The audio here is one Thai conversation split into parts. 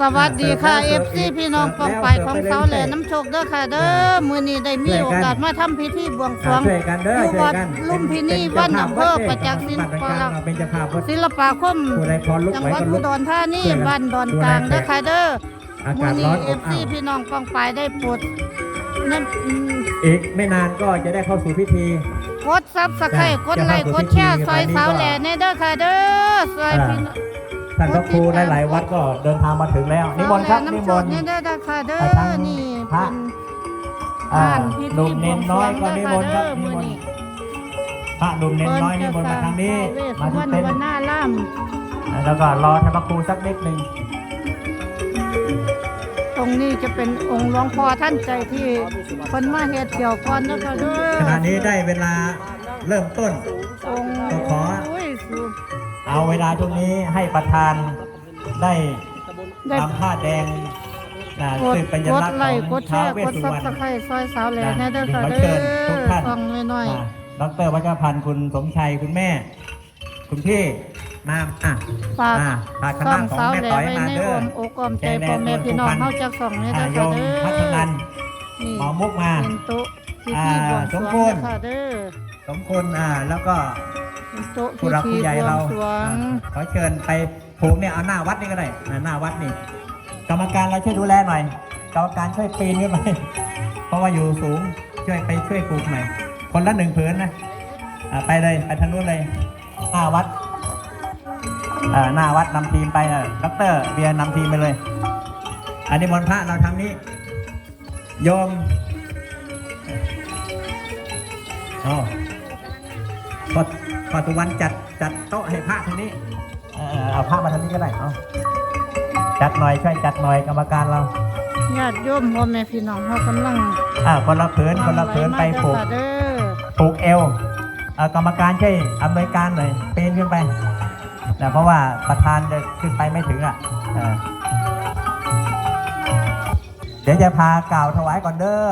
สวัสดีค่ะเอฟซีพี่น้องปองไปของเสาแหล่น้ำโชคเด้อค่ะ เด้อมื้อนี้ได้มีโอกาสมาทำพิธีบวงสรวงช่วยกันเด้ออยู่ช่ววัยดกันลุมพินีเป็บ้านเจ้อำเภอภพประจักษ์ศิลบัตรปกลางเราเป็นเจ้าภาพวัดศิลปาคมผู้ใดพรลุกจังไหวหวัดก็อุลุกดรธานีช่วยกันบ้านดอนกลางดูแลเด้อค่ะเด้ออามื้กาอศนี้ร้อนเออบฟซีอ้าวพี่น้องปองไปได้โปรดนั่นอืมอีกไม่นานก็จะได้เข้าสู่พิธีกดซับสไครต์กดไลค์กดแชร์ซอยเสาแหล่แน่เด้อค่ะเด้อซอยพี่น้อง ท่านพระครูหลายๆวัดก็เดินทางมาถึงแล้วนิมนต์ครับนิมนต์นี่ได้อค่ะเด้อไปทางนี่พระเป็นอ่าบ้านพิหนุ่ธีมบเนวงนสรน้วองยก็เด้นิอมค่ะนต์คเด้รับอนิมื้อมนต์นี้พระหนุ่มเนนน้อยนิมนต์มาทางนี้เวสมาสุที่วรรณเต็นวันท์หน้าล่ามแล้วก็รอท่านพระครูสักนิดหนึ่งตรงนี้จะเป็นองค์หลวงพ่อท่านใจที่คนมาเฮ็ดเกี่ยวก่อนเด้อค่ะเด้อขณะนี้ได้เวลาเริ่มต้น เอาเวลาช่วงนี้ให้ประธานได้ได้ทำผ้าแดงนะกดซึ่งเป็นสักญดลักษณ์ไลของค์กดแชท้าวร์เวกสดสุซับวรรณสไครต์ซอยสาวแหล่นะแน่เด้อค่ะขอเด้เชิญทุกท่านอฟังหน่อยอ่าดรวัชรพันธ์คุณสมชัยคุณแม่ คุณพี่นามอะๆฝากอ่าพาคซ่ณะองของสาวแม่แหล่ต่อยไว้มาในเด้อ้ออมอกอ้อมใจพ่อแม่พี่น้องเฮาจักสองนี่อ่าเด้อโยค่ะมเด้อพัฒนันนี่หมอมุกมา เป็นโต๊ะพิธีบวงสรวงอ่าสมบูรณ์เด้อค่ะเด้อ สมคุณอ่า แล้วก็เป็น โต๊ะพิผู้รักธีผู้ใหญ่บวเรางสรวง อ่าขอเชิญไปผูกเนี่ยเอาหน้าวัดนี่ก็ได้อ่าหน้าวัดนี่ กรรมการเราช่วยดูแลหน่อย กรรมการช่วยปีนขึ้นไป เพราะว่าอยู่สูงช่วยไปช่วยปลูกหน่อย คนละหนึ่งผืนนะอ่าไปเลยไปทางนู้นเลย หน้าวัดอ่าหน้าวัดนำทีมไปอะดอกเตอรเบียร์นำทีมไปเลย อันนี้มนต์พระเราทางนี้ โยมอ๋อ พอพอตุวันจัดจัดโต๊ะให้พระทางนี้เออเอาพระมาทางนี้ก็ได้เอาจัดหน่อยช่วยจัดหน่อยกรรมการเราญาติโยมพ่อแม่พี่น้องเฮากำลังอ่าคนละผืนคนละผืนไปผูกเด้อผูกเอวเอ่อกรรมการช่วยอำนวยการหน่อยปีนขึ้นไปนะเพราะว่าประธานจะขึ้นไปไม่ถึงอะเออเดี๋ยวจะพากล่าวถวายก่อนเด้อ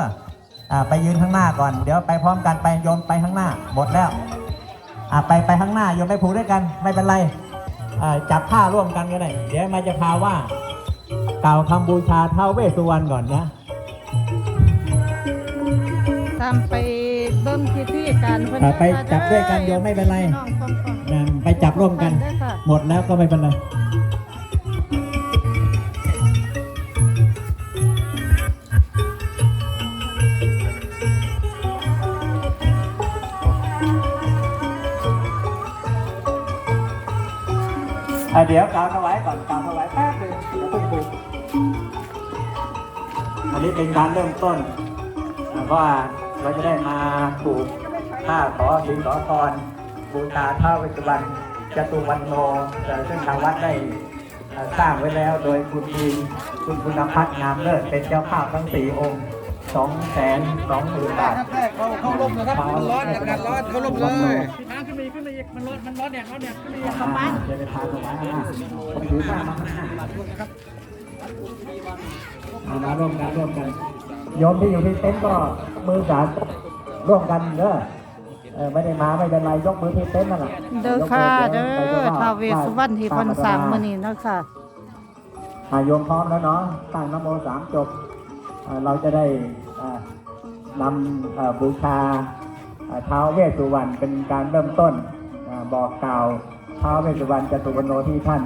อ่าไปยืนข้างหน้าก่อน เดี๋ยวไปพร้อมกันไปโยมไปข้างหน้าหมดแล้วอ่า ไปไปข้างหน้าโยมไปผูกด้วยกัน ไม่เป็นไรอ่าจับผ้าร่วมกันก็ได้ เดี๋ยวมาจะพาว่า กล่าวคำบูชาท้าวเวสสุวรรณก่อนนะตามไปเบิ่งพิธีการเพิ่นอ่าไปเด้อค่ะจับด้วยกันโยมไม่เป็นไรพี่น้องฟังนะไปจับร่วมๆกันเด้อค่ะหมดแล้วก็ไม่เป็นไร อะเดี๋ยวกาวถวายก่อนกาวถวายแป๊บนึงเดี๋ยวเพิ่งปลูกอันนี้เป็นการเริ่มต้นว่าเราจะได้มาปลูกผ้าขอสิงขอพรบูชาท้าวเวสสุวรรณจตุวันโนซึ่งทางวัดได้สร้างไว้แล้วโดยคุณทีคุณคุณพัฒน์งามเลิศเป็นเจ้าภาพทั้งสี่องค์สองแสนสองหมื่นบาทเขาเข้าร่มเลยครับร้อนกาศร้อนเข้าร่มเลย ทางขึ้นไปขึ้นไปอีกมันร้อนมันร้อนแดดร้อนแดดขึ้นไปอีกสบายจะได้พาสบายอะผมถือผ้ามาข้างหน้าเอามาร่วมกันร่วมกันโยมที่อยู่ที่เต็นท์ก็มือสานร่วมกันเด้อเออไม่ได้มาไม่เป็นไรยกมือที่เต็นท์นั่นแหละเด้อค่ะยเด้กมือดี๋ยท้าวเวสสุวรรณที่เพิ่นสร้างมื้อนี้เนาะค่ะอะโยมพร้อมแล้วเนาะตั้งนะโมสามจบอะเราจะได้อะนำเอ่อบูชาอะ ท้าวเวสสุวรรณเป็นการเริ่มต้นบอกกล่าวท้าวเวสสุวรรณจตุวรรณโนที่ท่าน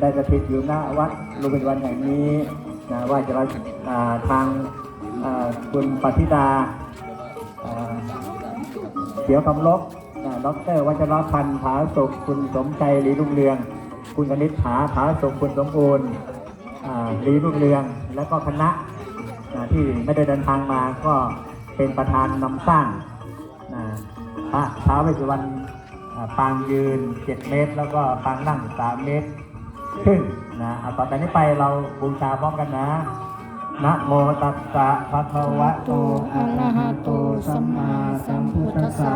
ได้สถิตอยู่ณวัดลุมพินวันแห่งนี้นว่าจะราอ่าทางคุณปฏิดาเขียวคำลบนะดรวัชรพันธ์ผาสุขคุณสมชัยลีรุ่งเรือง คุณคณิษฐาผาสุขคุณสมบูรณ์อ่าลีรุ่งเรือง แล้วก็คณะที่ไม่ได้เดินทางมาก็เป็นประธานนำสร้าง พระท้าวเวสสุวรรณปางยืน 7 เมตร แล้วก็ปางนั่ง 3 เมตรครึ่งนะเอาต่อจากนี้ไปเราบูชาพร้อมกันนะนะโมตัสสะภะคะวะโตอะระหะโตสัมมาสัมพุทธัสสะ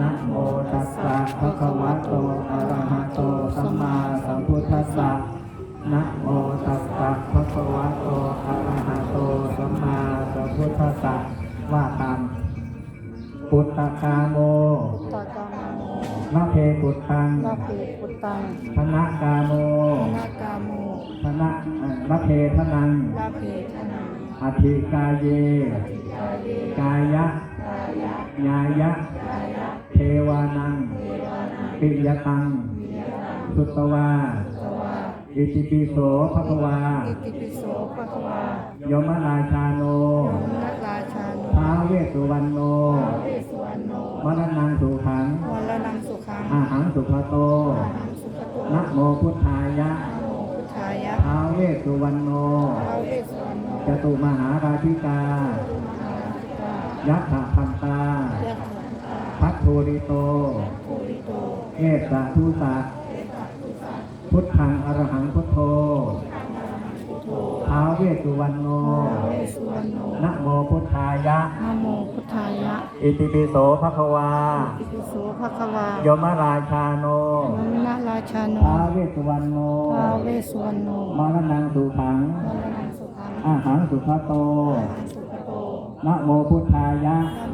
นะโมตัสสะภะคะวะโตอะระหะโตสัมมาสัมพุทธัสสะนะโมตัสสะภะคะวะโตอะระหะโตสัมมาสัมพุทธัสสะว่าตาม พุทธกาโมต่อจามาโมนะเพพุทธังลาภิปุตตังธนกาโมนากาโมธนะออ่าละเพทนังลาเพทนังอธิกายเย กายะญายะ เทวานัง ปิยตัง สุตวาอิติปิโสภควาอิติปิโสภะคะวายมราชาโนนักราชานุท้าวเวสสุวรรณโน เวสสุวรรณโน มรณังสุขังวรนังสุขังอาหังสุขโตหังสุขโตนะโมพุทธายะพุทธายะท้าวเวสสุวรรณโนท้าวเวสสุวรรณโนจตุมหาราชิกา ยักขะพันตายะถาพัทโทริโตโคริโตเอสะทุสะพุทธังอรหังพุทโธท้าวเว สสุวรรณโนเวสสุวรรณโนนะโมพุทธายะ นะโมพุทธายะ อิติปิโสภควา อิติปิโสภะคะวายมราชาโนยมนาราชาโนท้าวเวสสุวรรณโนท้าวเวสสุวรรณโนมรณังสุขังวรนังสุขังอาหังสุขโตสุขโตนะโมพุทธายะนะ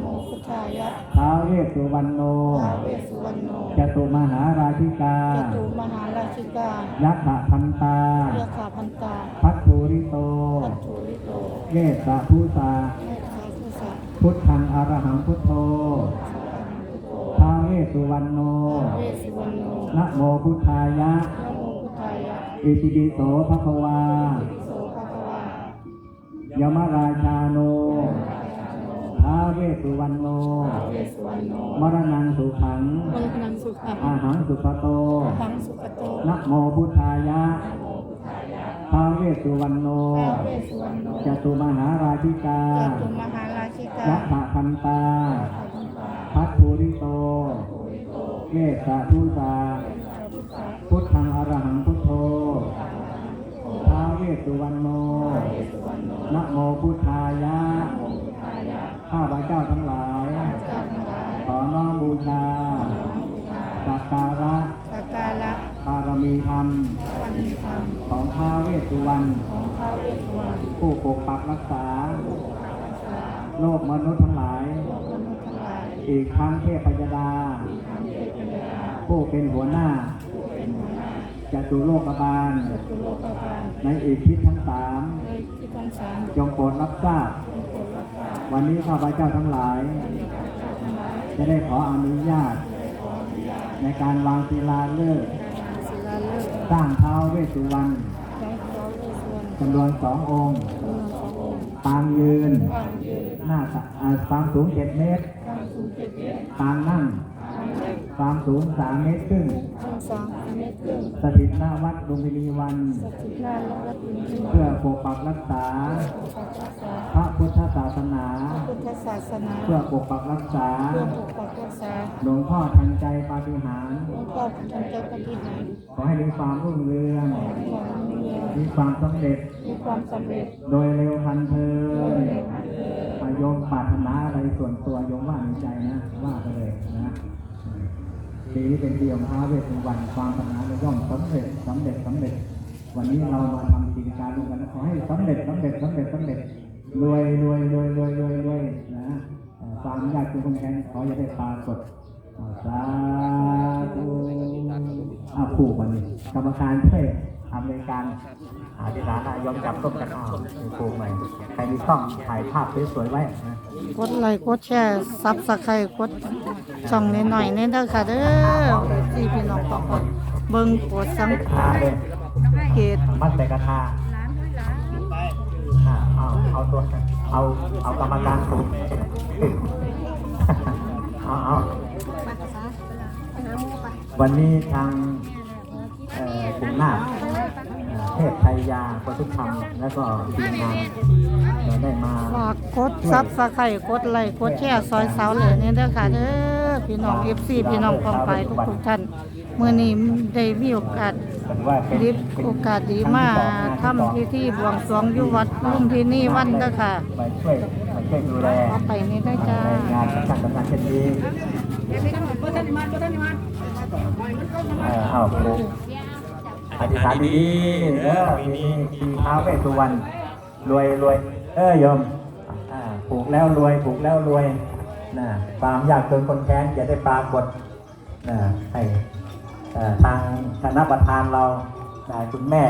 โมพุทธายะท้าวเวสสุวรรณโนท้าวเวสสุวรรณโนจตุมหาราชิกาจตุมหาราชิกายักขะพันตาเรียกขาพันตาพัทธุริโตปัจจุริโตเยสะภูสาเมตตาสุสัตพุทธังอรหังพุทโธท้าวเวสสุวรรณโนเวสสุวรรณโนนะโมพุทธายะนะโมพุทธายะอิติปิโสภควาโสภะคะวายมราชาโนท้า วเวสสุวรรณโนเวสสุวรรณโน มรณังสุขังวรนังสุขังอาหังสุขโตทังสุขโตนะโมพุทธายะท้าวเวสสุวรรณโนท้าวเวสสุวรรณโนจตุมหาราชิกาจตุมหาราชิกายักขะพันตา พัทธุริโตเยสะทุสาพุทธังอรหังพุทโธท้าวเวสสุวรรณโนนะโมพุทธายะ ข้าพเจ้าทั้งหลาย ขอน้อมบูชาสักการะสักการะบารมีธรรมวันธรรม ของท้าวเวสสุวรรณของท้าวเวสสุวรรณผู้ปกปักรักษา โลกมนุษย์ทั้งหลายมนุษย์ทั้งหลาย อีกทั้งเทพยดา ผู้เป็นหัวหน้าจตุโลกบาลจุโลกบาลในอีกทิศทั้งสามในที่ทั้งสาม จงโปรดรับทราบ วันนี้ข้าพเจ้าทั้งหลาย จะได้ขออนุญาต ในการวางศิลาฤกษ์สร้างเท้าวเวสสุวรรณจำนวนสององค์จำนวนสององค์ปางยืน หน้าสะอ่าความสูงเจ็ดเมตรกลามตรปางนั่งกลางเล็กความสูงสามเมตรครึ่งสถิตหน้าวัดลุมพินีวันสถิตหน้าเพื่อปกปักรักษา พระพุทธศาสนาาสนา เพื่อปกปักรักษา เพื่อปกปักรักษา หลวงพ่อทันใจปาฏิหาริย์หลวงพ่อพุทธเจ้าปฏิหารขอให้มีความรุ่งเรืองความมีเงินมีความสำเร็จ มีความสำเร็จ โดยเร็วพันเทินอาโยมปรารถนาอะไรส่วนตัวโยมว่าในใจนะ ว่าไปเลยนะปีนี้เป็นปีของท้าวเวสสุวรรณความปรารถนาเราย่อมสำเร็จสำเร็จสำเร็จ วันนี้เรามาทำกิจการร่วมกันขอให้สำเร็จสำเร็จสำเร็จสำเร็จ รวยรวยรวยรวยรวยรวยนะเอ่อความยากจนคนแค้นขออย่าได้ปรากฏอ่าสาธุอาผูกวันนี้กรรมการช่วยทำในการหาที่ร้านอะยอมจับต้มกันอ้าวผูกใหม่ใครมีกล้องถ่ายภาพสวยๆไว้นะกดไลค์กดแชร์ซับสไครต์กดช่องนิดหน่อยนี่เด้อค่ะเด้อที่พี่น้องปอกเบิ่งกดสังทาเลยเกตมัดใส่กระทาอ่า เอาเอาตัวเอาเอากรรมการถูกเอาเอาวันนี้ทางเอ่อกลุ่มนาเอ่อเทพไทยยาปทุธรรมแล้วก็ทีมงานเราได้มาฝากกดซับสไครต์กดไลค์กดแชร์ซอยเสาเหลือนี่เด้อค่ะเด้อพี่น้อง FC พี่น้องกองไปทุกทุกท่านเมื้อนี้ได้มีโอกาส ถือว่าเป็นดีโอกาสดีมาทำพิธีบวงสรวงอยู่วัดลุมพินีวันเด้อค่ะไปช่วยไปช่วยดูแลเอาไปนี่ได้จ้าในงานสำคัญสำคัญเช่นนี้เออเอาครูอธิษฐานดีๆเออปีนี้ปีท้าวเวสสุวรรณรวยรวยเออโยมอ่าผูกแล้วรวยผูกแล้วรวยนะความยากจนคนแค้นจะได้ปรากฏนะให้เอ่อ ทางคณะประธานเรานะคุณแม่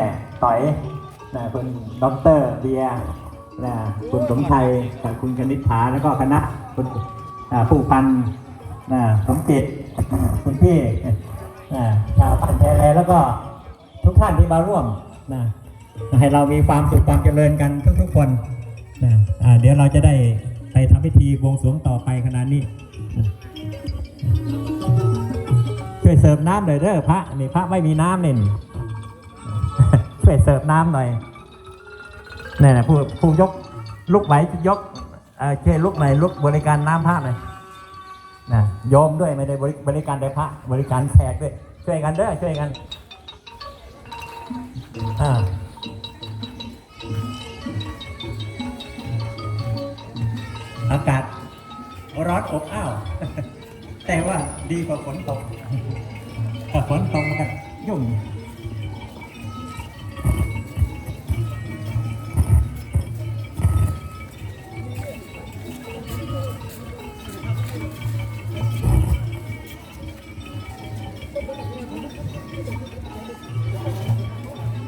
ต่อยนะคุณด็อกเตอร์เบียร์นะคุณสมชัยคุณกนิษฐาแล้วก็คณะคุณผู้พันนะสมจิตคุณพี่นะชาวพันแท้แล้วก็ทุกท่านที่มาร่วมนะให้เรามีความสุขความเจริญกันทุกๆคนนะเดี๋ยวเราจะได้ไปทำพิธีบวงสรวงต่อไปขนาดนี้ วยเสิร์ฟน้ำหน่อยเด้อพระนี่พระไม่มีน้ำนี่ช่วยเสิร์ฟน้ำหน่อยนี่นะผู้ผู้ยกลุกไหวยกเอ่อช่ลุกหน่อยลุกบริการน้ำพระหน่อยนะโยมด้วยไม่ได้บริบริการแต่พระ บริการแขกด้วยช่วยกันเด้อช่วยกันอ่าอากาศร้อนอบอ้าว แต่ว่าดีกว่าฝนตกถ้าฝนตกมันก็ยุ่ง